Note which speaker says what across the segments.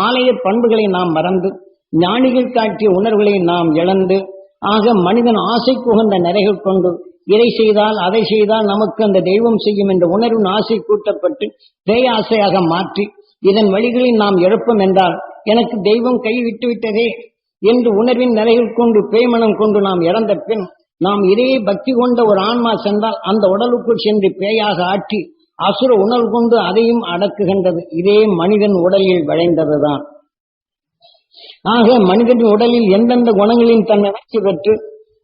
Speaker 1: ஆலய பண்புகளை நாம் மறந்து ஞானிகள் காட்டிய உணர்வுகளை நாம் இழந்து ஆக மனிதன் ஆசைக்கு உகந்த நிறைகள் கொண்டு இதை செய்தால் அதை செய்தால் நமக்கு அந்த தெய்வம் செய்யும் என்ற உணர்வின் ஆசை கூட்டப்பட்டு பேயாசையாக மாற்றி இதன் வழிகளில் நாம் எழுப்போம் என்றால் எனக்கு தெய்வம் கைவிட்டு விட்டதே என்று உணர்வின் நிலைகள் கொண்டு பேய்மனம் கொண்டு நாம் இறந்த பின் நாம் இதே பக்தி கொண்ட ஒரு ஆன்மா சென்றால் அந்த உடலுக்குள் சென்று பேயாக ஆற்றி அசுர உணர்வு கொண்டு அதையும் அடக்குகின்றது. இதே மனிதன் உடலில் விளைந்ததுதான். ஆக மனிதனின் உடலில் எந்தெந்த குணங்களின் தன்னை வளர்ச்சி பெற்று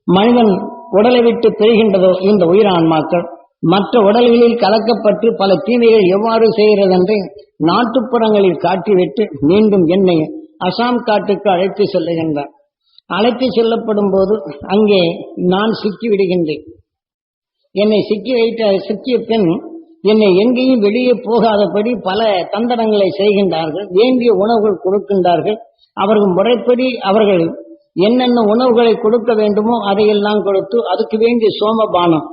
Speaker 1: மனிதன் உடலை விட்டு பெறுகின்றதோ இந்த உயிரான்மாக்கள் மற்ற உடல்களில் கலக்கப்பட்டு பல தீமைகள் எவ்வாறு செய்கிறது என்று நாட்டுப்புறங்களில் காட்டிவிட்டு மீண்டும் என்னை அசாம் காட்டுக்கு அழைத்து செல்லுகின்றார். அழைத்து செல்லப்படும் போது அங்கே நான் சிக்கி விடுகின்றேன் என்னை சிக்கி வைத்த சிக்கிய பின் என்னை எங்கேயும் வெளியே போகாதபடி பல தந்திரங்களை செய்கின்றார்கள் வேண்டிய உணவுகள் கொடுக்கின்றார்கள். அவர்கள் முறைப்படி அவர்கள் என்னென்ன உணவுகளை கொடுக்க வேண்டுமோ அதையெல்லாம் கொடுத்து அதுக்கு வேண்டிய சோமபானம்.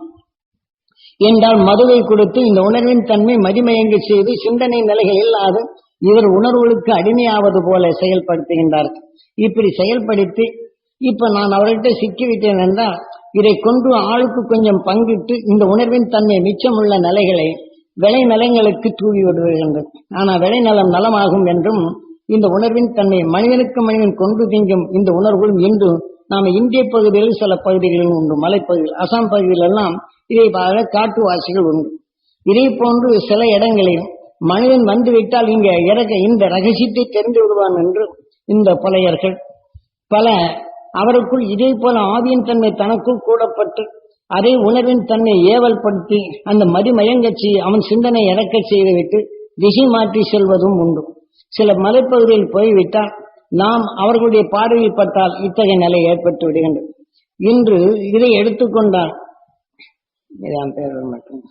Speaker 1: என்றால் மதுவை கொடுத்து இந்த உணர்வின் தன்மை மதிமயங்கி செய்து சிந்தனை நிலைகள் இல்லாது இவர் உணர்வுகளுக்கு அடிமையாவது போல செயல்படுத்துகின்றார்கள் இப்படி செயல்படுத்தி இப்ப நான் அவர்கிட்ட சிக்கிவிட்டேன் என்றால் இதை கொண்டு ஆளுக்கு கொஞ்சம் பங்கிட்டு இந்த உணர்வின் தன்மை மிச்சமுள்ள நிலைகளை விளை நிலங்களுக்கு தூவி விடுகின்றது. வெளைநலம் நலம் நலமாகும் என்றும் இந்த உணர்வின் தன்மை மனிதனுக்கு மனிதன் கொண்டு திங்கும் இந்த உணர்வுகளும் இன்று நாம் இந்திய பகுதியில் சில பகுதிகளில் உண்டு மலைப்பகுதிகள் அசாம் பகுதியில் எல்லாம் இதை பாக காட்டுவாசிகள் உண்டு. இதே போன்று சில இடங்களில் மனிதன் வந்துவிட்டால் இங்க இறக்க இந்த ரகசியத்தை தெரிந்து விடுவான் என்று இந்த புலையர்கள் பல அவருக்குள் இதே போல ஆவியின் தன்மை தனக்குள் கூடப்பட்டு அதே உணர்வின் தன்மை ஏவல் படுத்தி அந்த மதிமயங்கச்சி அவன் சிந்தனை இறக்க செய்துவிட்டு திசை மாற்றி செல்வதும் உண்டு. சில மலைப்பகுதியில் போய்விட்டால் நாம் அவர்களுடைய பார்வையில் பட்டால் இத்தகைய நிலை ஏற்பட்டு விடுகின்றது. இன்று இதை எடுத்துக்கொண்டால் மட்டும்.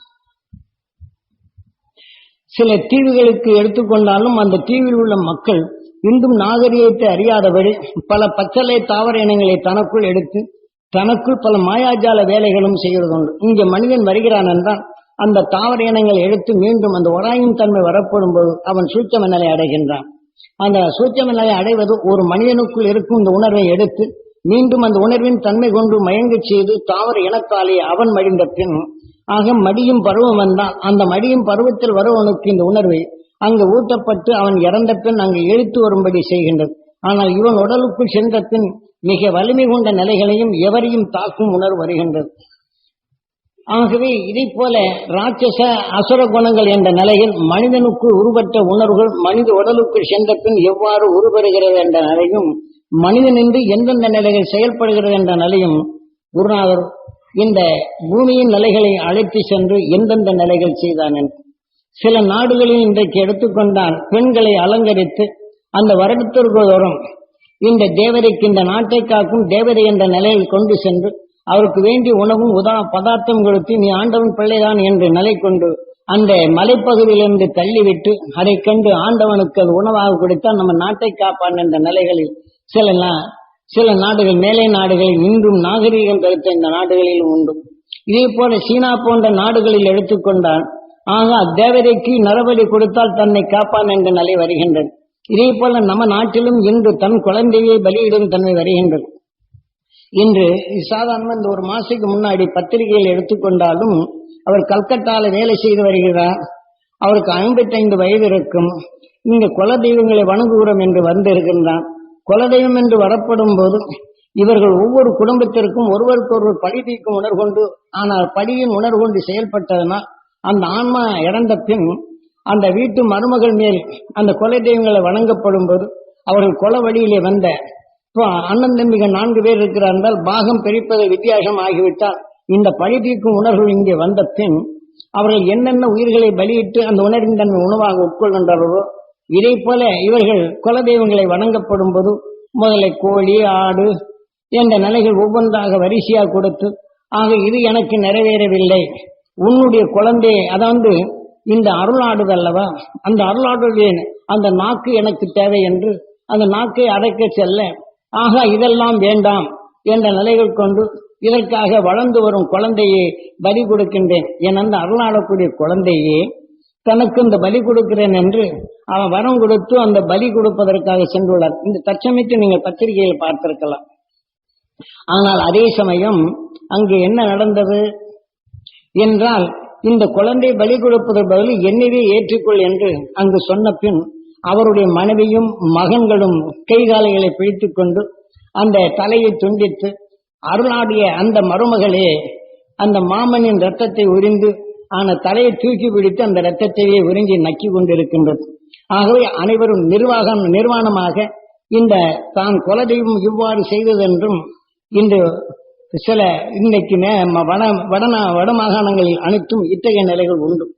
Speaker 1: சில தீவுகளுக்கு எடுத்துக்கொண்டாலும் அந்த தீவில் உள்ள மக்கள் இன்றும் நாகரிகத்தை அறியாதபடி பல பச்சளை தாவர இனங்களை தனக்குள் எடுத்து தனக்குள் பல மாயாஜால வேலைகளும் செய்வதுண்டு. இங்கே மனிதன் வருகிறான் என்றால் அந்த தாவர இனங்களை எடுத்து மீண்டும் அந்த ஒராயின் தன்மை வரப்படும் போது அவன் சூட்சம நிலை அடைகின்றான். அந்த சூட்சம நிலை அடைவது ஒரு மனிதனுக்குள் இருக்கும் இந்த உணர்வை எடுத்து மீண்டும் அந்த உணர்வின் தன்மை கொண்டு மயங்கச் செய்து தாவர இனத்தாலே அவன் மடிந்த பின் ஆக மடியும் பருவம் வந்தால் அந்த மடியும் பருவத்தில் வருவனுக்கு இந்த உணர்வை அங்கு ஊட்டப்பட்டு அவன் இறந்த பின் அங்கு இழுத்து வரும்படி செய்கின்றது. ஆனால் இவன் உடலுக்குள் சென்ற பின் மிக வலிமை கொண்ட நிலைகளையும் எவரையும் தாக்கும் உணர்வு வருகின்றது. ஆகவே இதை போல ராட்சச அசுர குணங்கள் என்ற நிலையில் மனிதனுக்குள் உருவற்ற உணர்வுகள் மனித உடலுக்குள் சென்ற பின் எவ்வாறு உருவருகிறது என்ற நிலையும் மனிதன் என்று எந்தெந்த நிலைகள் செயல்படுகிறது என்ற நிலையும் குருநாதர் இந்த பூமியின் நிலைகளை அழைத்து சென்று எந்தெந்த நிலைகள் செய்தான் என்று சில நாடுகளில் இன்றைக்கு எடுத்துக்கொண்டால் பெண்களை அலங்கரித்து அந்த வருடத்திற்கு தோறும் இந்த தேவதைக்கு இந்த நாட்டை காக்கும் தேவதை என்ற நிலையில் கொண்டு சென்று அவருக்கு வேண்டிய உணவும் உதா பதார்த்தம் கொடுத்து நீ ஆண்டவன் பிள்ளைதான் என்று நிலை கொண்டு அந்த மலைப்பகுதியிலிருந்து தள்ளிவிட்டு அதை கண்டு ஆண்டவனுக்கு அது உணவாக கொடுத்தால் நம்ம நாட்டை காப்பான் என்ற நிலைகளில் சில நா- சில நாடுகள் மேலை நாடுகளில் இன்றும் நாகரீகம் கருத்த இந்த நாடுகளில் உண்டு. இதே போல சீனா போன்ற நாடுகளில் எடுத்துக்கொண்டால் ஆக தேவதைக்கு நரபலி கொடுத்தால் தன்னை காப்பான் என்ற நிலை வருகின்றது. இதே போல நம்ம நாட்டிலும் இன்று தன் குழந்தையை பலியிடும் தன்மை வருகின்றது. இன்று சாதாரண இந்த ஒரு மாசத்துக்கு முன்னாடி பத்திரிகையில் எடுத்துக்கொண்டாலும் அவர் கல்கட்டால வேலை செய்து வருகிறார். அவருக்கு ஐம்பத்தைந்து வயது இருக்கும். இங்க குல தெய்வங்களை வணங்குகிறோம் என்று வந்திருக்கின்றான் குலதெய்வம் என்று வரப்படும் போது இவர்கள் ஒவ்வொரு குடும்பத்திற்கும் ஒருவருக்கொருவர் பழி தீர்க்கும் உணர்கொண்டு ஆனால் பழியின் உணர்கொண்டு செயல்பட்டதனால் அந்த ஆன்மா இறந்த பின் அந்த வீட்டு மருமகள் மேல் அந்த கொலை தெய்வங்களை வணங்கப்படும் போது அவர்கள் கொலை வழியிலே வந்த. இப்போ அண்ணன் தம்பிகள் நான்கு பேர் இருக்கிறார்கள் பாகம் பிரிப்பது வித்தியாசம் ஆகிவிட்டால் இந்த பழி தீர்க்கும் உணர்வுகள் இங்கே வந்த பின் அவர்கள் என்னென்ன உயிர்களை பலியிட்டு அந்த உணர்வின் தன்மை உணவாக உட்கொள்கின்றார்களோ இதை போல இவர்கள் குல தெய்வங்களை வணங்கப்படும் போது முதல்ல கோழி ஆடு என்ற நிலைகள் ஒவ்வொன்றாக வரிசையாக கொடுத்து ஆக இது எனக்கு நிறைவேறவில்லை. உன்னுடைய குழந்தை அதாவது இந்த அருளாடுது அல்லவா? அந்த அருளாடுடைய அந்த நாக்கு எனக்கு தேவை என்று அந்த நாக்கை அடைக்க செல்ல. ஆக இதெல்லாம் வேண்டாம் என்ற நிலைகள் கொண்டு இதற்காக வளர்ந்து வரும் குழந்தையே பலி கொடுக்கின்றேன். என் அந்த அருளாடக்கூடிய குழந்தையே தனக்கு இந்த பலி கொடுக்கிறேன் என்று அவன் வரம் கொடுத்து அந்த பலி கொடுப்பதற்காக சென்றுள்ளார். இந்த தச்சமயத்தை நீங்கள் பத்திரிகையில் பார்த்திருக்கலாம். ஆனால் அதே சமயம் அங்கு என்ன நடந்தது? என்றால் இந்த குழந்தை பலி கொடுப்பதற்கு பதில் என்னவே ஏற்றுக்கொள் என்று அங்கு சொன்ன பின் அவருடைய மனைவியும் மகன்களும் கை காலைகளை கொண்டு அந்த தலையை துண்டித்து அருளாடிய அந்த மருமகளே அந்த மாமனின் ரத்தத்தை உறிந்து ஆன தலையை தூக்கி பிடித்து அந்த ரத்தத்தையே உறிஞ்சி நக்கி கொண்டிருக்கின்றது. ஆகவே அனைவரும் நிர்வாகம் நிர்வாணமாக இந்த தான் குலதெய்வம் இவ்வாறு செய்ததென்றும் இன்று சில இன்னைக்கு நே- ம- வட வடநா வட மாகாணங்களில் அனைத்தும் இத்தகைய நிலைகள் உண்டு.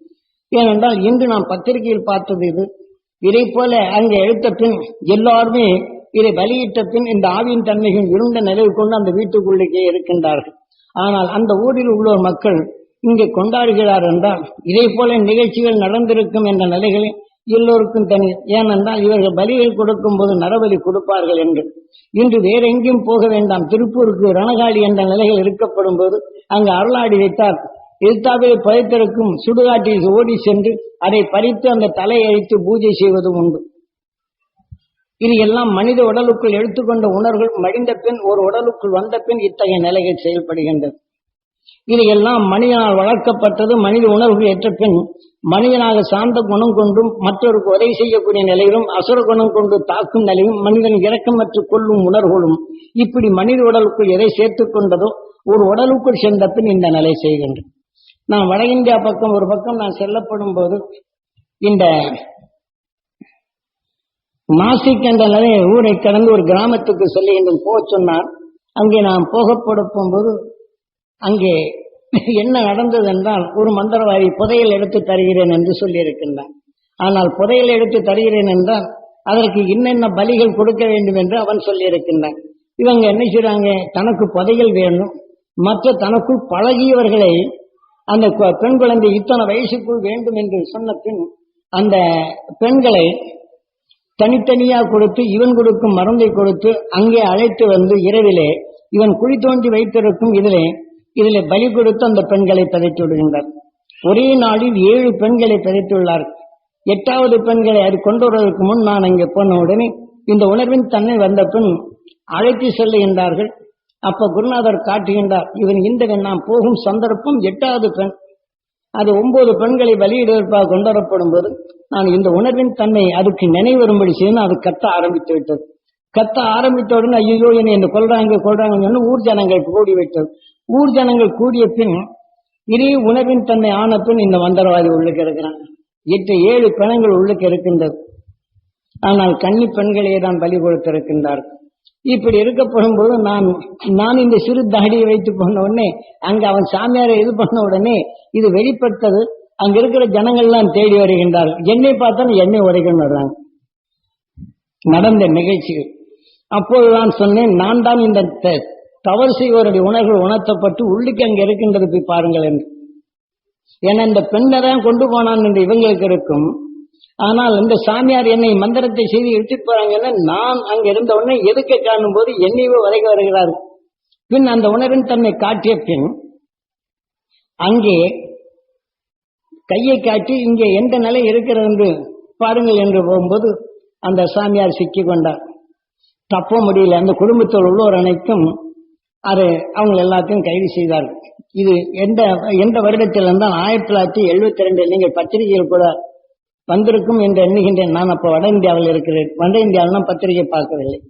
Speaker 1: ஏனென்றால் இன்று நாம் பத்திரிகையில் பார்த்தது இது. இதை போல அங்கே எழுத்த பின் எல்லாருமே இதை வெளியிட்ட பின் இந்த ஆவியின் தன்மையும் இருண்ட நிலையில் கொண்டு அந்த வீட்டுக்குள்ளேயே இருக்கின்றார்கள். ஆனால் அந்த ஊரில் உள்ள மக்கள் இங்கே கொண்டாடுகிறார் என்றால் இதை போல நிகழ்ச்சிகள் நடந்திருக்கும் என்ற நிலைகளை எல்லோருக்கும் தனி. ஏனென்றால் இவர்கள் பலிகள் கொடுக்கும் போது நரபலி கொடுப்பார்கள் என்று. இன்று வேற எங்கேயும் போக வேண்டாம். திருப்பூருக்கு ரணகாடி என்ற நிலைகள் இருக்கப்படும் போது அங்கு அருளாடி வைத்தார். எழுத்தாவே பழைத்திருக்கும் சுடுகாட்டில் ஓடி சென்று அதை பறித்து அந்த தலையை அழித்து பூஜை செய்வதும் உண்டு. இது எல்லாம் மனித உடலுக்குள் எடுத்துக்கொண்ட உணர்வுகள் மடிந்த பின் ஒரு உடலுக்குள் வந்த பின் இத்தகைய நிலைகள் செயல்படுகின்றது இது எல்லாம் மனிதனால் வளர்க்கப்பட்டது மனித உணர்வு ஏற்ற பின் மனிதனாக சார்ந்த குணம் கொண்டும் மற்றொருக்கு உதவி செய்யக்கூடிய நிலையிலும் அசுர குணம் கொண்டு தாக்கும் நிலையும் மனிதன் இரக்கமற்று கொள்ளும் உணர்வுகளும் இப்படி மனித உடலுக்குள் எதை சேர்த்துக் கொண்டதோ ஒரு உடலுக்குள் சென்ற பின் இந்த நிலை செய்கின்றது. நான் வட இந்தியா பக்கம் ஒரு பக்கம் நான் செல்லப்படும் போது இந்த மாசிக் என்ற நிலை ஊரை கடந்து ஒரு கிராமத்துக்கு சொல்லுகின்றேன் போக சொன்னார் அங்கே நான் போக போகும்போது அங்கே என்ன நடந்தது என்றால் ஒரு மந்திரவாதி புதையல் எடுத்து தருகிறேன் என்று சொல்லியிருக்கின்றான். ஆனால் புதையல் எடுத்து தருகிறேன் என்றால் அதற்கு என்னென்ன பலிகள் கொடுக்க வேண்டும் என்று அவன் சொல்லியிருக்கின்றான். இவங்க என்ன செய்றாங்க? தனக்கு புதையல் வேணும். மற்ற தனக்குள் பழகியவர்களை அந்த பெண் குழந்தை இத்தனை வயசுக்குள் வேண்டும் என்று சொன்ன பின் அந்த பெண்களை தனித்தனியா கொடுத்து இவன் கொடுக்கும் மருந்தை கொடுத்து அங்கே அழைத்து வந்து இரவிலே இவன் குழி தோண்டி வைத்திருக்கும் இதிலே இதுல பலி கொடுத்து அந்த பெண்களை பதைத்து விடுகின்றார். ஒரே நாளில் ஏழு பெண்களை பதைத்துள்ளார் எட்டாவது பெண்களை அது கொண்டு வருவதற்கு முன் நான் அங்கே போன உடனே இந்த உணர்வின் தன்மை வந்த பின் அழைத்து செல்லுகின்றார்கள். அப்ப குருநாதர் காட்டுகின்றார் இவன் இந்த நாம் போகும் சந்தர்ப்பம் எட்டாவது பெண். அது ஒன்பது பெண்களை வெளியிடுவதற்காக கொண்டுவரப்படும் போது நான் இந்த உணர்வின் தன்மை அதுக்கு நினைவு வரும்படி செய்யணும் அது கத்த ஆரம்பித்து விட்டது. கத்த ஆரம்பித்த உடனே ஐயோ என்னை இந்த கொள்றாங்க கொள்றாங்கன்னு ஊர் ஜனங்கள் கூடி விட்டது ஊர் ஜனங்கள் கூடிய பின் இரு உணவின் தன்மை ஆன பின் இந்த மந்திரவாதி உள்ளுக்கு இருக்கிறான். எட்டு ஏழு பிணங்கள் உள்ளுக்கு இருக்கின்றது. ஆனால் கன்னி பெண்களே தான் பலி கொடுத்திருக்கின்றார். இப்படி இருக்கப்படும் போது நான் நான் இந்த சிறு தாடியை வைத்து போன உடனே அங்க அவன் சாமியாரை இது பண்ண உடனே இது வெளிப்பட்டது. அங்க இருக்கிற ஜனங்கள்லாம் தேடி வருகின்றார் என்னை பார்த்தா என்னை உரைக்கணும் வர்றாங்க. நடந்த நிகழ்ச்சிகள். அப்போது நான் சொன்னேன் நான் தான் இந்த தவறு செய்வருடைய உணர்வுகள் உணர்த்தப்பட்டு உள்ளுக்கு அங்கே இருக்கின்றது போய் பாருங்கள் என்று. ஏன்னா இந்த பெண்ணை தான் கொண்டு போனான் என்று இவங்களுக்கு இருக்கும். ஆனால் இந்த சாமியார் என்னை மந்திரத்தை செய்து இழுத்துட்டு போறாங்கன்னா நான் அங்க இருந்த உடனே எதுக்க காணும் போது என்னையோ வரைக வருகிறார். பின் அந்த உணர்வின் தன்னை காட்டிய பின் அங்கே கையை காட்டி இங்கே எந்த நிலை இருக்கிறது என்று பாருங்கள் என்று போகும்போது அந்த சாமியார் சிக்கி கொண்டார். தப்ப முடியல. அந்த குடும்பத்தில் உள்ளோர் அனைத்தும் அது அவங்க எல்லாத்தையும் கைது செய்தார்கள். இது எந்த எந்த வருடத்தில் இருந்தால் ஆயிரத்தி தொள்ளாயிரத்தி எழுபத்தி ரெண்டில் நீங்கள் பத்திரிகையில் கூட வந்திருக்கும் என்று எண்ணுகின்றேன். நான் அப்போ வட இந்தியாவில் இருக்கிறேன். வட இந்தியாவில் பத்திரிகை பார்க்கவில்லை.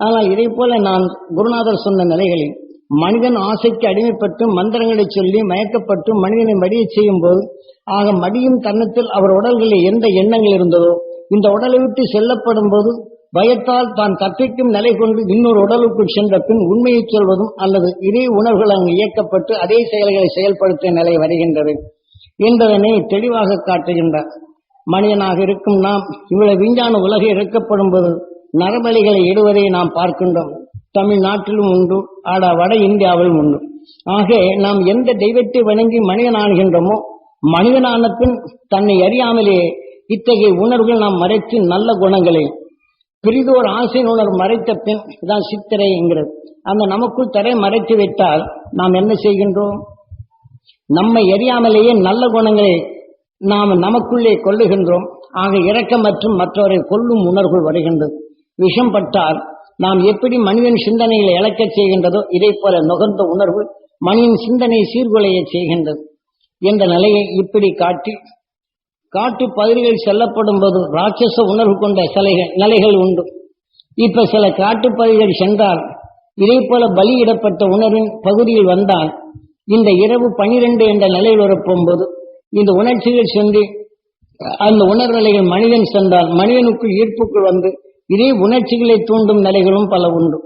Speaker 1: ஆனால் இதை போல நான் குருநாதர் சொன்ன நிலைகளில் மனிதன் ஆசைக்கு அடிமைப்பட்டு மந்திரங்களை சொல்லி மயக்கப்பட்டு மனிதனை மடிய செய்யும் போது ஆக மடியும் தருணத்தில் அவர் உடல்களில் எந்த எண்ணங்கள் இருந்ததோ இந்த உடலை விட்டு செல்லப்படும் போது பயத்தால் தான் தப்பிக்கும் நிலை கொண்டு இன்னொரு உடலுக்குள் சென்ற பின் உண்மையை சொல்வதும் அல்லது இதே உணர்வுகள் அங்கு இயக்கப்பட்டு அதே செயல்களை செயல்படுத்திய நிலை வருகின்றது என்பதனை தெளிவாக காட்டுகின்றார். மனிதனாக இருக்கும் நாம் இவ்வளவு விஞ்ஞான உலகை இறக்கப்படும் போது நரபலிகளை இடுவதை நாம் பார்க்கின்றோம். தமிழ்நாட்டிலும் உண்டு ஆடா வட இந்தியாவிலும் உண்டு. ஆக நாம் எந்த தெய்வத்தை வணங்கி மனிதனாகின்றோமோ மனிதனான பின் தன்னை அறியாமலே இத்தகைய உணர்வுகள் நாம் மறைத்து நல்ல குணங்களை பிரிதோர் ஆசை உணர்வு மறைத்த பின் இதான் சித்திரை என்கிறது. அந்த நமக்குள் தரை மறைத்து விட்டால் நாம் என்ன செய்கின்றோம்? நம்மை எரியாமலேயே நல்ல குணங்களை நாம் நமக்குள்ளே கொள்ளுகின்றோம் ஆக இரக்கம் மற்றும் மற்றவரை கொல்லும் உணர்வுகள் வருகின்றது. விஷம் பட்டால் நாம் எப்படி மனிதன் சிந்தனைகளை இழக்கச் செய்கின்றதோ இதை போல நுகர்ந்த உணர்வு மனிதன் சிந்தனை சீர்குலைய செய்கின்றது. என்ற நிலையை இப்படி காட்டி காட்டு பகுதிகளில் செல்லப்படும் போது ராட்சச உணர்வு கொண்ட சிலைகள் நிலைகள் உண்டு. இப்ப சில காட்டு பகுதிகள் சென்றால் இதே போல பலியிடப்பட்ட உணர்வின் பகுதியில் வந்தால் இந்த இரவு பனிரெண்டு என்ற நிலையில் வரப்போகும்போது இந்த உணர்ச்சிகள் சென்று அந்த உணர் நிலைகள் மனிதன் சென்றால் மனிதனுக்குள் ஈர்ப்புக்குள் வந்து இதே உணர்ச்சிகளை தூண்டும் நிலைகளும் பல உண்டு.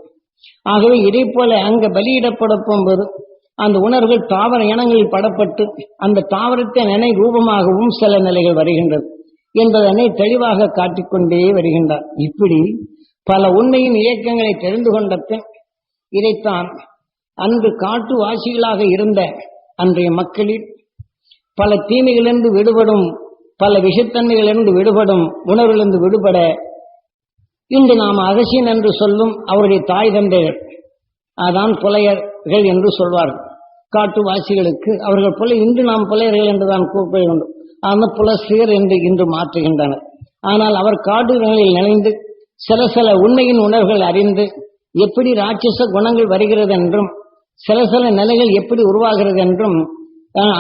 Speaker 1: ஆகவே இதே போல அங்க பலியிடப்பட போகும்போது அந்த உணர்வுகள் தாவர இனங்களில் படப்பட்டு அந்த தாவரத்தை நினை ரூபமாகவும் சில நிலைகள் வருகின்றது என்பதனை தெளிவாக காட்டிக்கொண்டே வருகின்றார். இப்படி பல உண்மையின் இயக்கங்களை தெரிந்து கொண்ட பின் இதைத்தான் அன்று காட்டு வாசிகளாக இருந்த அன்றைய மக்களில் பல தீமைகளிலிருந்து விடுபடும் பல விஷத்தன்மைகளிலிருந்து விடுபடும் உணர்விலிருந்து விடுபட இன்று நாம் அகசியன் என்று சொல்லும் அவருடைய தாய் தந்தைகள் அதான் புலையர்கள் என்று சொல்வார்கள். காட்டுவாசிகளுக்கு அவர்கள் புலை இன்று நாம் புலையர்கள் என்றுதான் கூப்பிட வேண்டும் ஆனால் புலசியர் என்று இன்று மாற்றுகின்றனர். ஆனால் அவர் காடுகளில் நினைந்து சில சில உண்மையின் உணர்வுகள் அறிந்து எப்படி ராட்சச குணங்கள் வருகிறது என்றும் சில சில நிலைகள் எப்படி உருவாகிறது என்றும்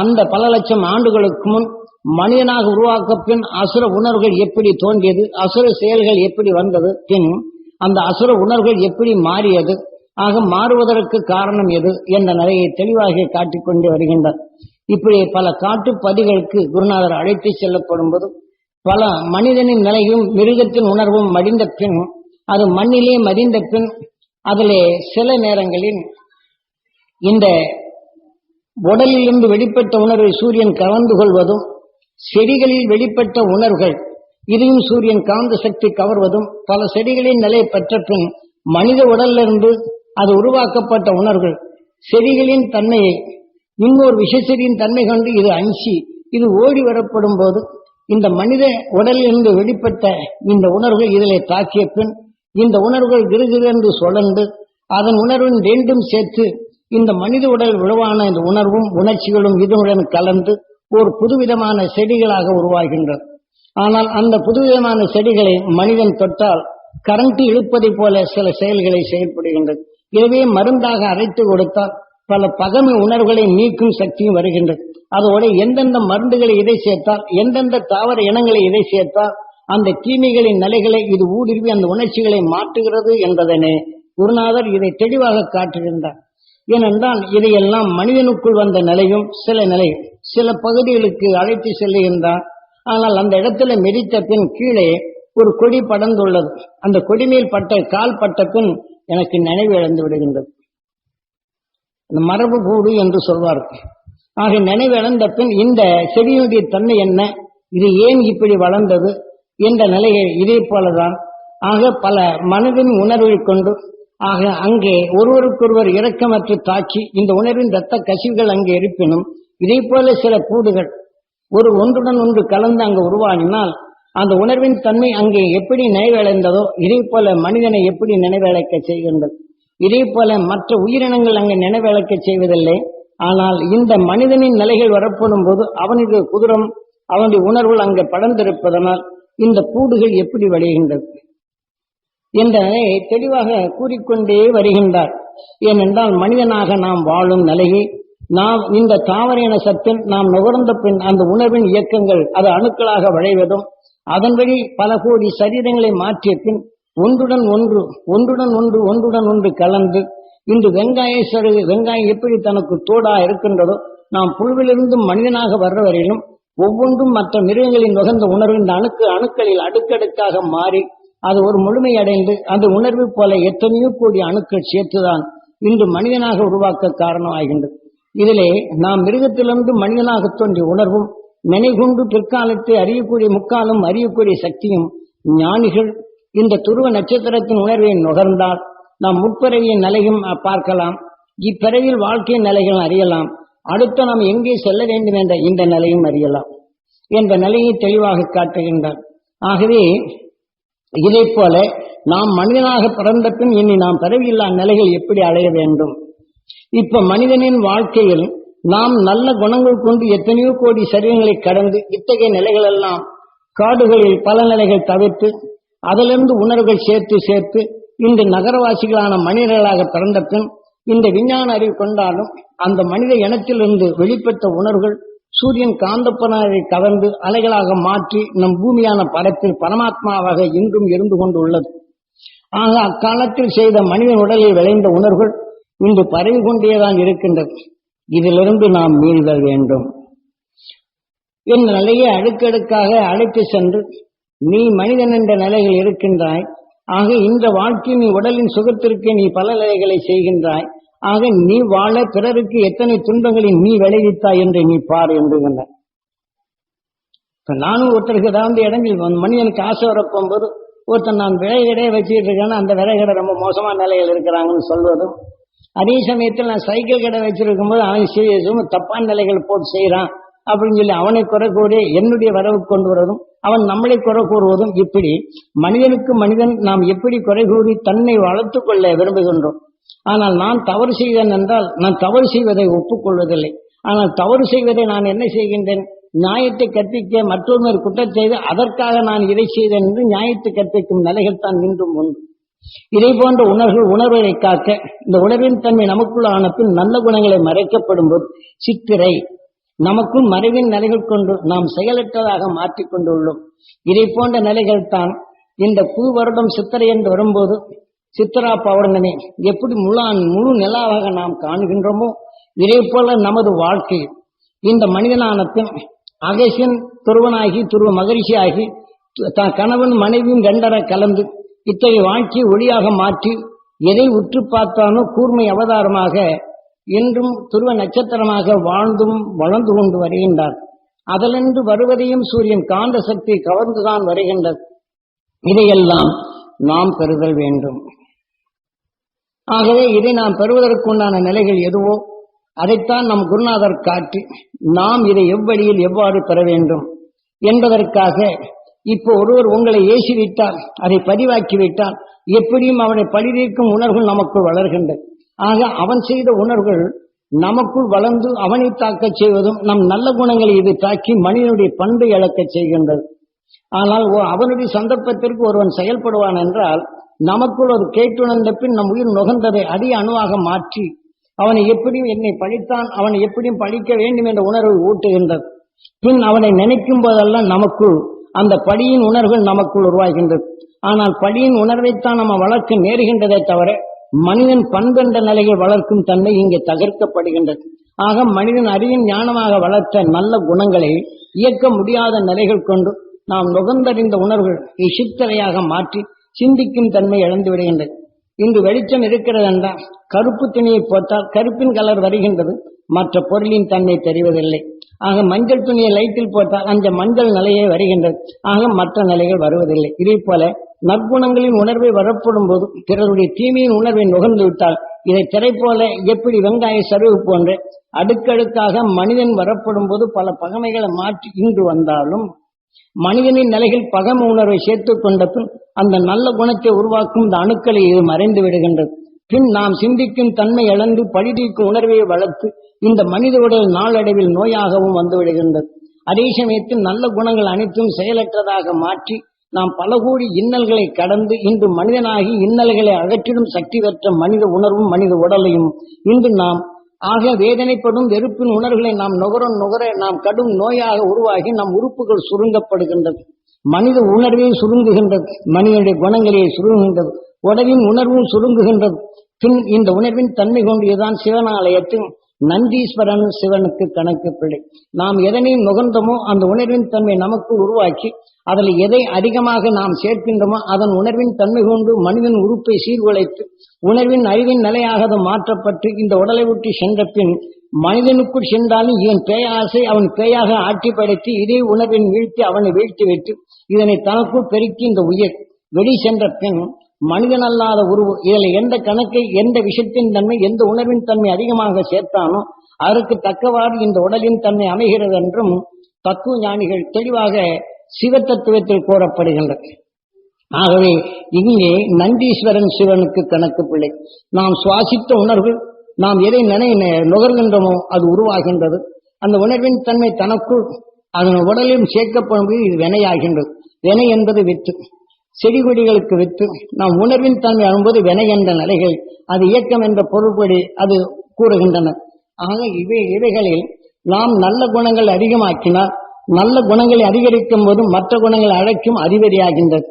Speaker 1: அந்த பல லட்சம் ஆண்டுகளுக்கு முன் மனிதனாக உருவாக்க பின் அசுர உணர்வுகள் எப்படி தோன்றியது அசுர செயல்கள் எப்படி வந்தது பின் அந்த அசுர உணர்வுகள் எப்படி மாறியது ஆக மாறுவதற்கு காரணம் எது என்ற நிலையை தெளிவாக காட்டிக்கொண்டு வருகின்றார். இப்படி பல காட்டுப்பதிகளுக்கு குருநாதர் அழைத்து செல்லப்படும் போது பல மனிதனின் நிலையும் மிருகத்தின் உணர்வும் மடிந்த பின் அது மண்ணிலே மதிந்த பின் அதிலே சில நேரங்களில் இந்த உடலிலிருந்து வெளிப்பட்ட உணர்வை சூரியன் கவர்ந்து கொள்வதும் செடிகளில் வெளிப்பட்ட உணர்வுகள் இதையும் சூரியன் காந்த சக்தி கவர்வதும் பல செடிகளின் நிலை பெற்ற பின் மனித உடலிலிருந்து அது உருவாக்கப்பட்ட உணர்வுகள். செடிகளின் தன்மையை. இன்னொரு விஷச்செடியின் தன்மை கொண்டு இது அஞ்சி இது ஓடி வரப்படும் போது இந்த மனித உடலிலிருந்து வெளிப்பட்ட இந்த உணர்வுகள் இதிலே தாக்கிய பின் இந்த உணர்வுகள் கிருகிரென்று சுழன்று அதன் உணர்வின் ரெண்டும் சேர்த்து இந்த மனித உடல் உருவான இந்த உணர்வும் உணர்ச்சிகளும் இதனுடன் கலந்து ஒரு புதுவிதமான செடிகளாக உருவாகின்றது ஆனால் அந்த புதுவிதமான செடிகளை மனிதன் தொட்டால் கரண்ட் இழுப்பதைப் போல சில செயல்களை செயல்படுகின்றது. எனவே மருந்தாக அரைத்து கொடுத்தால் பல பகமை உணர்வுகளை நீக்கும் சக்தியும் வருகின்றது. அதோட எந்தெந்த மருந்துகளை இதை சேர்த்தால் எந்தெந்த தாவர இனங்களை இதை சேர்த்தால் அந்த தீமைகளின் நிலைகளை இது ஊடுருவி அந்த உணர்ச்சிகளை மாற்றுகிறது என்பதனே குருநாதர் இதை தெளிவாக காட்டுகின்றார் ஏனென்றால் இதையெல்லாம் மனிதனுக்குள் வந்த நிலையும் சில நிலை சில பகுதிகளுக்கு அழைத்து செல்லுகின்றார் ஆனால் அந்த இடத்துல மிதித்த பின் கீழே ஒரு கொடி படர்ந்துள்ளது. அந்த கொடி மேல் பட்ட கால் பட்ட பின் எனக்கு நினைவு இழந்து விடுகின்றது. இந்த மரபு கூடு என்று சொல்வார்கள். ஆக நினைவு இழந்த பின் இந்த செடியுடைய தன்மை என்ன? இது ஏன் இப்படி வளர்ந்தது? என்ற நிலையை இதே போலதான். ஆக பல மனதின் உணர்வை கொண்டு ஆக அங்கே ஒருவருக்கொருவர் இரக்கமற்று தாக்கி இந்த உணர்வின் இரத்த கசிவுகள் அங்கே இருப்பினும் இதே போல சில கூடுகள் ஒரு ஒன்றுடன் ஒன்று கலந்து அங்கு உருவாகினால் அந்த உணர்வின் தன்மை அங்கே எப்படி நினைவடைந்ததோ இதே போல மனிதனை எப்படி நினைவிழக்க செய்கின்றது? இதே போல மற்ற உயிரினங்கள் அங்கே நினைவிழக்க செய்வதில்லை. ஆனால் இந்த மனிதனின் நிலைகள் வரப்படும் போது அவனுடைய குதிரம் அவனுடைய உணர்வுகள் அங்கே படர்ந்திருப்பதனால் இந்த கூடுகள் எப்படி வழிகின்றது? என்ற நிலையை தெளிவாக கூறிக்கொண்டே வருகின்றார். ஏனென்றால் மனிதனாக நாம் வாழும் நிலையை நாம் இந்த தாவர இன நாம் நுகர்ந்த பின் அந்த உணர்வின் இயக்கங்கள் அது அணுக்களாக வளைவதும் அதன் வழி பல கோடி சரீரங்களை மாற்றிய பின் ஒன்றுடன் ஒன்று ஒன்றுடன் ஒன்று ஒன்றுடன் ஒன்று கலந்து இன்று வெங்காய சருகு வெங்காயம் எப்படி தனக்கு தோடா இருக்கின்றதோ நாம் புழுவிலிருந்து மனிதனாக வர்ற வரையிலும் ஒவ்வொன்றும் மற்ற மிருகங்களின் நுகர்ந்த உணர்வு இந்த அணுக்கு அணுக்களில் அடுக்கடுக்காக மாறி அது ஒரு முழுமையடைந்து அந்த உணர்வு போல எத்தனையோ கோடி அணுக்கள் சேர்த்துதான் இன்று மனிதனாக உருவாக்க காரணமாகின்றது. இதிலே நாம் மிருகத்திலிருந்து மனிதனாக தோன்றிய உணர்வும் நினைகொண்டு பிற்காலத்தை அறியக்கூடிய முக்காலும் அறியக்கூடிய சக்தியும் ஞானிகள் இந்த துருவ நட்சத்திரத்தின் உணர்வை நுகர்ந்தால் நாம் முற்பிறவியின் நிலையும் பார்க்கலாம். இப்பிறவியில் வாழ்க்கையின் நிலைகள் அறியலாம். அடுத்து நாம் எங்கே செல்ல வேண்டும் என்ற இந்த நிலையும் அறியலாம் என்ற நிலையை தெளிவாக காட்டுகின்றார். ஆகவே இதை போல நாம் மனிதனாக பிறந்த பின் இனி நாம் பிறவியில்லா நிலைகள் எப்படி அடைய வேண்டும்? இப்ப மனிதனின் வாழ்க்கையில் நாம் நல்ல குணங்கள் கொண்டு எத்தனையோ கோடி சரீரங்களை கடந்து இத்தகைய நிலைகள் எல்லாம் காடுகளில் பல நிலைகள் தவிர்த்து அதிலிருந்து உணர்வுகள் சேர்த்து சேர்த்து இன்று நகரவாசிகளான மனிதர்களாக பிறந்த பின் இந்த விஞ்ஞான அறிவு கொண்டாலும் அந்த மனித இனத்திலிருந்து வெளிப்பட்ட உணர்வுகள் சூரியன் காந்தப்பனாரை கவர்ந்து அலைகளாக மாற்றி நம் பூமியான படத்தில் பரமாத்மாவாக இன்றும் இருந்து கொண்டுள்ளது. ஆக அக்காலத்தில் செய்த மனிதன் உடலில் விளைந்த உணர்வுகள் இன்று பரவி கொண்டேதான் இருக்கின்றது. இதிலிருந்து நாம் மீள்தல் வேண்டும். என் நிலையை அடுக்கடுக்காக அழைத்து சென்று நீ மனிதன் என்ற நிலையில் இருக்கின்றாய். ஆக இந்த வாழ்க்கை நீ உடலின் சுகத்திற்கு நீ பல நிலைகளை செய்கின்றாய். ஆக நீ வாழ பிறருக்கு எத்தனை துன்பங்களை நீ விளைவித்தாய் என்று நீ பார் என்று இப்ப நானும் ஒருத்தருக்கு ஏதாவது இடங்கள் மனிதனுக்கு ஆசை வரப்போகும்போது ஒருத்தன் நான் விறகுகடையே வச்சுட்டு இருக்கேன்னா அந்த விறகுகடை ரொம்ப மோசமான நிலையில் இருக்கிறாங்கன்னு சொல்வதும் அதே சமயத்தில் நான் சைக்கிள் கடை வச்சிருக்கும் போது அவன் செய்ய தப்பான நிலைகள் போட்டு செய்கிறான் அப்படின்னு சொல்லி அவனை குறை கூறி என்னுடைய வரவு கொண்டு வருவதும் அவன் நம்மளை குறை கூறுவதும் இப்படி. மனிதனுக்கு மனிதன் நாம் எப்படி குறை கூறி தன்னை வளர்த்து கொள்ள விரும்புகின்றோம்? ஆனால் நான் தவறு செய்தேன் என்றால் நான் தவறு செய்வதை ஒப்புக்கொள்வதில்லை. ஆனால் தவறு செய்வதை நான் என்ன செய்கின்றேன்? நியாயத்தை கற்பிக்க மற்றொருவர் குற்றம் செய்து அதற்காக நான் இதை செய்தேன் என்று நியாயத்தை கற்பிக்கும் நிலைகள் தான் இன்றும் உண்டு. இதை போன்ற உணர்வு உணர்வை காக்க இந்த உணர்வின் தன்மை நமக்குள் ஆன பின் நல்ல குணங்களை மறைக்கப்படும் போது சித்திரை. நமக்குள் மறைவின் நிலைகள் கொண்டு நாம் செயலற்றதாக மாற்றிக் கொண்டுள்ளோம். இதை போன்ற நிலைகள் தான் இந்த புது வருடம் சித்திரை என்று வரும்போது சித்திரா பௌர்ணமி எப்படி முழு முழு நிலாவாக நாம் காணுகின்றோமோ இதே போல நமது வாழ்க்கை. இந்த மனிதனானத்தின் அகசியன் துருவனாகி துருவ மகிழ்ச்சியாகி தான் கணவன் மனைவியும் ரெண்டரை கலந்து இத்தகைய வாழ்க்கையை ஒளியாக மாற்றி எதை உற்று பார்த்தானோ கூர்மை அவதாரமாக என்றும் துருவ நட்சத்திரமாக வாழ்ந்தும் வளர்ந்து கொண்டு வருகின்றார். அதிலிருந்து வருவதையும் சூரியன் காந்த சக்தி கவர்ந்துதான் வருகின்றது இதையெல்லாம் நாம் பெறுதல் வேண்டும். ஆகவே இதை நாம் பெறுவதற்குண்டான நிலைகள் எதுவோ அதைத்தான் நம் குருநாதர் காட்டி நாம் இதை எவ்வழியில் எவ்வாறு பெற வேண்டும் என்பதற்காக இப்போ ஒருவர் உங்களை ஏசிவிட்டால் அதை பதிவாக்கி விட்டால் எப்படியும் அவனை பழிதீர்க்கும் உணர்வுகள் நமக்குள் வளர்கின்றது ஆக அவன் செய்த உணர்வுகள் நமக்குள் வளர்ந்து அவனை தாக்கச் செய்வதும் நம் நல்ல குணங்களை இது தாக்கி மனிதனுடைய பண்பை இழக்க செய்கின்றது. ஆனால் அவனுடைய சந்தர்ப்பத்திற்கு ஒருவன் செயல்படுவான் என்றால் நமக்குள் ஒரு கேட்டுணர்ந்த பின் நம் உயிர் நுகர்ந்ததை அதிக அணுவாக மாற்றி அவனை எப்படியும் என்னை பழித்தான் அவனை எப்படியும் பழிக்க வேண்டும் என்ற உணர்வை ஊட்டுகின்றது. பின் அவனை நினைக்கும் போதெல்லாம் நமக்குள் அந்த படியின் உணர்வுகள் நமக்குள் உருவாகின்றது. ஆனால் படியின் உணர்வைத்தான் நம்ம வளர்க்க நேருகின்றதே தவிர மனிதன் பண்பென்ற நிலையில் வளர்க்கும் தன்மை இங்கே தகர்க்கப்படுகின்றது. ஆக மனிதன் அறிவின் ஞானமாக வளர்த்த நல்ல குணங்களை இயக்க முடியாத நிலைகள் கொண்டு நாம் நுகர்ந்தறிந்த உணர்வுகள் இசித்தரையாக மாற்றி சிந்திக்கும் தன்மை இழந்து விடுகின்றது. இன்று வெளிச்சம் இருக்கிறது என்றால் கருப்பு துணியை போட்டால் கருப்பின் கலர் வருகின்றது. மற்ற பொருளின் தன்மை தெரிவதில்லை. ஆக மஞ்சள் துணியை லைட்டில் போட்டால் அந்த மஞ்சள் நிலையே வருகின்றது. ஆக மற்ற நிலைகள் வருவதில்லை. இதே போல நற்குணங்களின் உணர்வை வரப்படும் போது பிறருடைய தீமையின் உணர்வை நுகர்ந்து விட்டால் இதை திரை போல எப்படி வெங்காய சரிவு போன்ற அடுக்கடுக்காக மனிதன் வரப்படும் போது பல பகமைகளை மாற்றி இன்று வந்தாலும் மனிதனின் நிலையில் பகம உணர்வை சேர்த்துக் கொண்ட பின் அந்த நல்ல குணத்தை உருவாக்கும் இந்த அணுக்களை இது மறைந்து விடுகின்றது. பின் நாம் சிந்திக்கும் தன்மை இழந்து பழிதீக்கும் உணர்வை வளர்த்து இந்த மனித உடல் நாளடைவில் நோயாகவும் வந்துவிடுகின்றது அதே சமயத்தில் நல்ல குணங்கள் அனைத்தும் செயலற்றதாக மாற்றி நாம் பல கோடி இன்னல்களை கடந்து இன்று மனிதனாகி இன்னல்களை அகற்றிடும் சக்தி பெற்ற மனித உணர்வும் மனித உடலையும் இன்று நாம் ஆக வேதனைப்படும் வெறுப்பின் உணர்வுகளை நாம் நுகர நுகர நாம் கடும் நோயாக உருவாகி நம் உறுப்புகள் சுருங்கப்படுகின்றது. மனித உணர்வே சுருங்குகின்றது. மனிதனுடைய குணங்களே சுருங்குகின்றது. உடலின் உணர்வும் சுருங்குகின்றது. பின் இந்த உணர்வின் தன்மை கொண்டியதான் சிவனாலயத்தில் நந்தீஸ்வரன் சிவனுக்கு கணக்கு பிள்ளை. நாம் எதனையும் நுகர்ந்தோமோ அந்த உணர்வின் தன்மை நமக்கு உருவாக்கி அதில் எதை அதிகமாக நாம் சேர்க்கின்றோமோ அதன் உணர்வின் தன்மை கொண்டு மனிதன் உறுப்பை சீர்குலைத்து உணர்வின் அறிவின் நிலையாக அது மாற்றப்பட்டு இந்த உடலை விட்டு சென்ற பின் மனிதனுக்குள் சென்றாலும் இவன் பேயாசை அவன் பேயாக ஆட்சி படைத்து இதே உணர்வின் வீழ்த்தி அவனை வீழ்த்தி வைத்து இதனை தனக்குள் பெருக்கி இந்த உயிர். வெளி சென்ற பின் மனிதன் அல்லாத உருவு இதில் எந்த கணக்கை எந்த விஷயத்தின் தன்மை எந்த உணர்வின் தன்மை அதிகமாக சேர்த்தானோ அதற்கு தக்கவாறு இந்த உடலின் தன்மை அமைகிறது என்றும் தத்துவ ஞானிகள் தெளிவாக சிவ தத்துவத்தில் கூறப்படுகின்றது ஆகவே இங்கே நந்தீஸ்வரன் சிவனுக்கு கணக்கு பிள்ளை நாம் சுவாசித்த உணர்வு நாம் எதை நினை நுகர்கின்றோமோ அது உருவாகின்றது. அந்த உணர்வின் தன்மை தனக்குள் அதன் உடலிலும் சேர்க்கப்படும் இது வினையாகின்றது. வினை என்பது வித்து. செடி கொடிகளுக்கு வித்து நாம் உணர்வின் தன்மை அனும்போது வினை என்ற நிலைகள் அது இயக்கம் என்ற பொருள்படி அது கூறுகின்றன. ஆக இவை இவைகளில் நாம் நல்ல குணங்கள் அதிகமாக்கினால் நல்ல குணங்களை அதிகரிக்கும் போது மற்ற குணங்களை அழைக்கும் அதிபதியாகின்றது.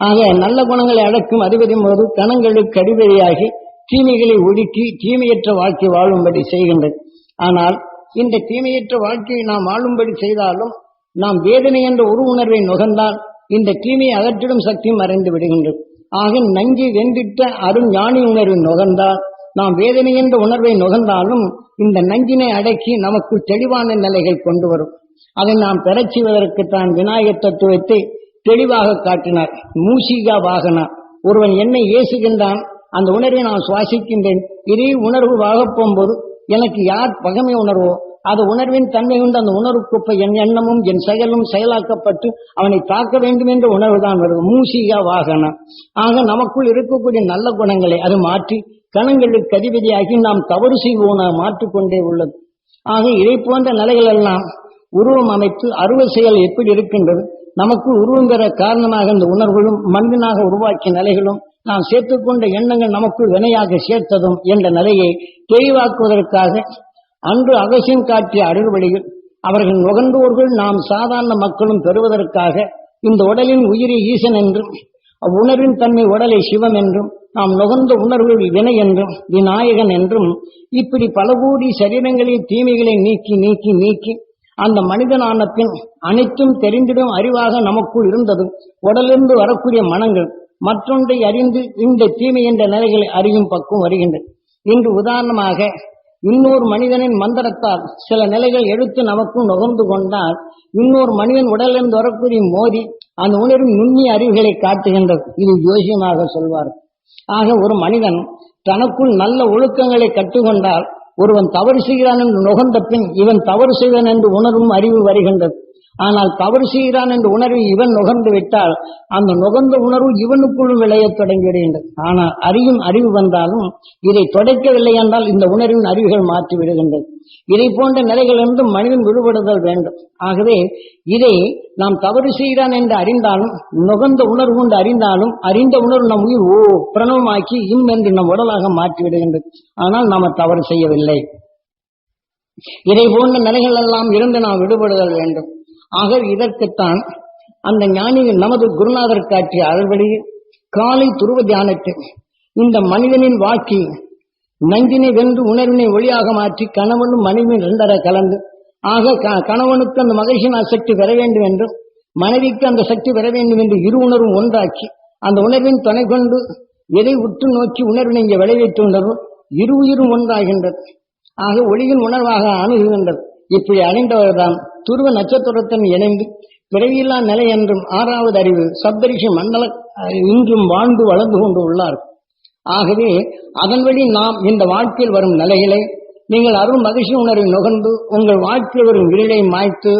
Speaker 1: ஆக நல்ல குணங்களை அழைக்கும் அதிபதியும் போது கணங்களுக்கு அதிபதியாகி தீமைகளை ஒடுக்கி தீமையற்ற வாழ்க்கை வாழும்படி செய்கின்றது. ஆனால் இந்த தீமையற்ற வாழ்க்கையை நாம் வாழும்படி செய்தாலும் நாம் வேதனை என்ற ஒரு உணர்வை நுகர்ந்தால் இந்த தீமையை அகற்றிடும் சக்தி மறைந்து விடுகின்றது. ஆக நஞ்சை வெந்திட்ட அருண் ஞானி உணர்வு நுகர்ந்தால் நாம் வேதனை என்ற உணர்வை நுகர்ந்தாலும் இந்த நஞ்சினை அடக்கி நமக்கு தெளிவான நிலைகள் கொண்டு வரும். அதை நாம் பெறச் செய்வதற்குத்தான் விநாயகர் தத்துவத்தை தெளிவாக காட்டினார். மூசிகா வாகனா. ஒருவன் என்னை ஏசுகின்றான் அந்த உணர்வை நான் சுவாசிக்கின்றேன். இதே உணர்வு வாகப் போகும்போது எனக்கு யார் பகமை உணர்வோ அது உணர்வின் தன்மை உண்டு. அந்த உணர்வுக்குப்ப என் எண்ணமும் என் செயலும் செயலாக்கப்பட்டு அவனை தாக்க வேண்டும் என்ற உணர்வு தான் வருது. மூசிகா வாகனம். ஆக நமக்குள் இருக்கக்கூடிய நல்ல குணங்களை அது மாற்றி கணங்களுக்கு அதிபதியாகி நாம் தவறு செய்வோன மாற்றிக்கொண்டே உள்ளது. ஆக இதை போன்ற நிலைகள் எல்லாம் உருவம் அமைத்து அறுவை செயல் எப்படி இருக்கின்றது? நமக்கு உருவம் பெற காரணமாக இந்த உணர்வுகளும் மனிதனாக உருவாக்கிய நிலைகளும் நாம் சேர்த்துக்கொண்ட எண்ணங்கள் நமக்குள் வினையாக சேர்த்ததும் என்ற நிலையை தெளிவாக்குவதற்காக அன்று அகசியம் காட்டிய அருள்வழியில் அவர்கள் நுகர்ந்தோர்கள் நாம் சாதாரண மக்களும் பெறுவதற்காக இந்த உடலின் உயிரி ஈசன் என்றும் அவ்வுணர்வின் தன்மை உடலை சிவம் என்றும் நாம் நுகர்ந்த உணர்வுகள் வினை என்றும் விநாயகன் என்றும் இப்படி பல கோடி சரீரங்களில் தீமைகளை நீக்கி நீக்கி நீக்கி அந்த மனிதனான பின் அனைத்தும் தெரிந்திடும் அறிவாக நமக்குள் இருந்ததும் உடலிருந்து வரக்கூடிய மனங்கள் மற்றொன்றை அறிந்து இந்த தீமை என்ற நிலைகளை அறியும் பக்குவம் வருகின்றது இன்று உதாரணமாக இன்னொரு மனிதனின் மந்திரத்தால் சில நிலைகள் எடுத்து நமக்கும் நுகர்ந்து கொண்டால் இன்னொரு மனிதன் உடலிருந்து வரக்கூடிய மோதி அந்த உணர்வின் நுண்ணிய அறிவுகளை காட்டுகின்றது இது ஜோசியமாக சொல்வார். ஆக ஒரு மனிதன் தனக்குள் நல்ல ஒழுக்கங்களை கற்றுக்கொண்டால் ஒருவன் தவறு செய்கிறான் என்று நுகர்ந்த பின் இவன் தவறு செய்வன் என்று உணர்வும் அறிவு வருகின்றது. ஆனால் தவறு செய்கிறான் என்ற உணர்வு இவன் நுகர்ந்து விட்டால் அந்த நுகர்ந்த உணர்வு இவனுக்குள்ளும் விளையத் தொடங்கிவிடுகின்றது ஆனால் அறியும் அறிவு வந்தாலும் இதை தொடக்கவில்லை என்றால் இந்த உணர்வின் அறிவுகள் மாற்றி விடுகின்றது. இதை போன்ற நிலைகளிலிருந்து மனிதன் விடுபடுதல் வேண்டும். ஆகவே இதை நாம் தவறு செய்கிறான் என்று அறிந்தாலும் நுகர்ந்த உணர்வு கொண்டு அறிந்தாலும் அறிந்த உணர்வு நம் உயிர் ஓ பிரணவமாக்கி இம் என்று நம் உடலாக மாற்றி விடுகின்றது. ஆனால் நாம தவறு செய்யவில்லை. இதை போன்ற நிலைகள் எல்லாம் இருந்து நாம் விடுபடுதல் வேண்டும். ஆக இதற்குத்தான் அந்த ஞானியின் நமது குருநாதர் காட்டிய அறுவழியில் காலை துருவ தியானத்தில் இந்த மனிதனின் வாக்கி நஞ்சினை வென்று உணர்வினை ஒளியாக மாற்றி கணவனும் மனைவியும் இரண்டர கலந்து ஆக க- கணவனுக்கு அந்த மகிழ்ச்சியின் சக்தி பெற வேண்டும் என்றும் மனைவிக்கு அந்த சக்தி பெற வேண்டும் என்று இரு உணர்வும் ஒன்றாக்கி அந்த உணர்வின் துணை கொண்டு எதை உற்று நோக்கி உணர்வினை இங்கே விளைவித்து உணர்வு இரு உயிரும் ஒன்றாகின்றது. ஆக ஒளியின் உணர்வாக அணுகுகின்றது இப்படி அடைந்தவர்தான் துருவ நட்சத்திரத்துடன் இணைந்து பிறவியில்லா நிலை என்றும் ஆறாவது அறிவு சப்தரிஷி மண்டல இன்றும் வாழ்ந்து வளர்ந்து கொண்டு உள்ளார். ஆகவே அதன் வழி நாம் இந்த வாழ்க்கையில் வரும் நிலைகளை நீங்கள் அருள் மகிழ்ச்சி உணர்வை நுகர்ந்து உங்கள் வாழ்க்கையில் வரும் இருளை மாய்த்து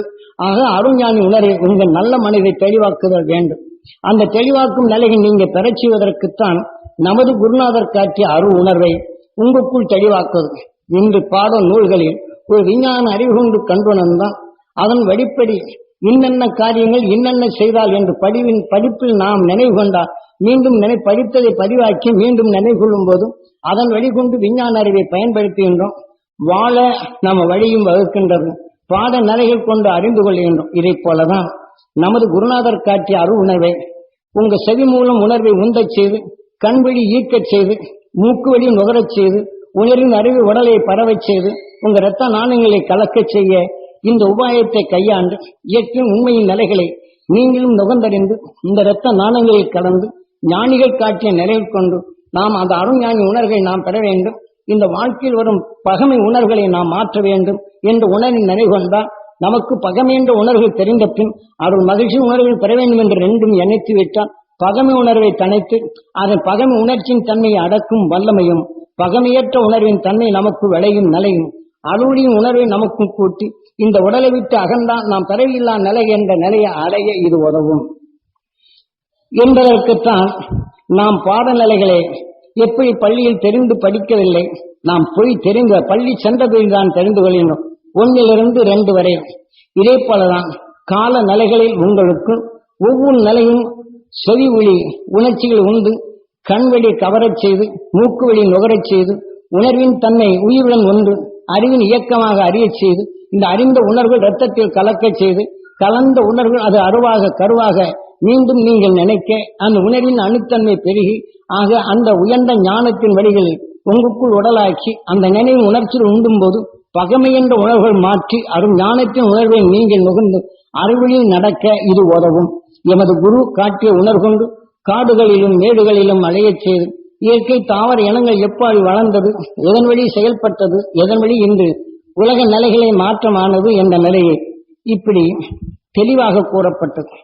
Speaker 1: ஆக அருஞானி உணர்வை உங்கள் நல்ல மனதை தெளிவாக்குதல் வேண்டும். அந்த தெளிவாக்கும் நிலையை நீங்க பெறச் செய்வதற்குத்தான் நமது குருநாதர் காட்டிய அருள் உணர்வை உங்களுக்குள் தெளிவாக்குவது. இன்று பாட நூல்களில் ஒரு விஞ்ஞான அறிவு கொண்டு கண்டுணர்ந்தான் அதன் வழிப்படி இன்னென்ன காரியங்கள் இன்னென்ன செய்தால் என்று படிவின் படிப்பில் நாம் நினைவு கொண்டால் மீண்டும் நினை படித்ததை பதிவாக்கி மீண்டும் நினைவு கொள்ளும் போதும் அதன் வழிகொண்டு விஞ்ஞான அறிவை பயன்படுத்துகின்றோம். வாழ நம்ம வழியும் வகுக்கின்றது பாட நிலைகள் கொண்டு அறிந்து கொள்கின்றோம். இதை போலதான் நமது குருநாதர் காட்டிய அரு உணர்வை உங்க செவி மூலம் உணர்வை உந்தச் செய்து கண் வழி ஈர்க்கச் செய்து மூக்கு வழி நுகரச் செய்து உணர்வின் அறிவு உடலை பரவச் செய்து உங்க இரத்த நாணயங்களை கலக்கச் செய்ய இந்த உபாயத்தை கையாண்டு இயற்கையின் உண்மையின் நிலைகளை நீங்களும் நுகர்ந்தறிந்து இந்த இரத்த நாணயங்களில் கலந்து ஞானிகள் காட்டிய நிலையில் கொண்டு நாம் அந்த அருஞானி உணர்வை நாம் பெற வேண்டும். இந்த வாழ்க்கையில் வரும் பகமை உணர்வுகளை நாம் மாற்ற வேண்டும் என்று உணரின் நினைவு கொண்டால் நமக்கு பகமை என்ற உணர்வுகள் தெரிந்த பின் அருள் மகிழ்ச்சி உணர்வுகள் பெற வேண்டும் என்று ரெண்டும் எண்ணித்து விட்டால் பகமை உணர்வை தனித்து அதன் பகமை உணர்ச்சியின் தன்மையை அடக்கும் வல்லமையும் பகமையற்ற உணர்வின் தன்மை நமக்கு விளையும் நிலையும் அருளின் உணர்வை நமக்கு கூட்டி இந்த உடலை விட்டு அகன்றால் நாம் தரவில்லா நிலை என்ற நிலையை அடைய இது உதவும். என்பதற்குத்தான் நாம் பாடநிலைகளை எப்படி பள்ளியில் தெரிந்து படிக்கவில்லை நாம் போய் தெரிந்த பள்ளி சென்ற தான் தெரிந்து கொள்கிறோம் ஒன்னிலிருந்து ரெண்டு வரை. இதே போலதான் கால நிலைகளில் உங்களுக்கு ஒவ்வொரு நிலையும் செவி ஒளி உணர்ச்சிகள் உண்டு கண்வெளி கவரச் செய்து மூக்கு வழி நுகரச் செய்து உணர்வின் தன்மை உயிருடன் ஒன்று அறிவின் இயக்கமாக அறியச் செய்து இந்த அறிந்த உணர்வுகள் இரத்தத்தில் கலக்கச் செய்து கலந்த உணர்வுகள் அது அருவாக கருவாக மீண்டும் நீங்கள் நினைக்க அந்த உணர்வின் அணுத்தன்மை பெருகி ஆக அந்த உயர்ந்த ஞானத்தின் வழிகளில் உங்களுக்குள் உடலாக்கி அந்த நினைவு உணர்ச்சியில் உண்டும் போது பகமை என்ற உணர்வுகள் மாற்றி அரும் ஞானத்தின் உணர்வை நீங்கள் நுகர்ந்து அறிவழியில் நடக்க இது உதவும். எமது குரு காட்டிய உணர்கொண்டு காடுகளிலும் மேடுகளிலும் அலையச் செய்து இயற்கை தாவர இனங்கள் எப்பாடு வளர்ந்தது எதன் வழி செயல்பட்டது எதன் வழி இன்று உலக நிலைகளை மாற்றமானது என்ற நிலையை இப்படி தெளிவாக கூறப்பட்டது.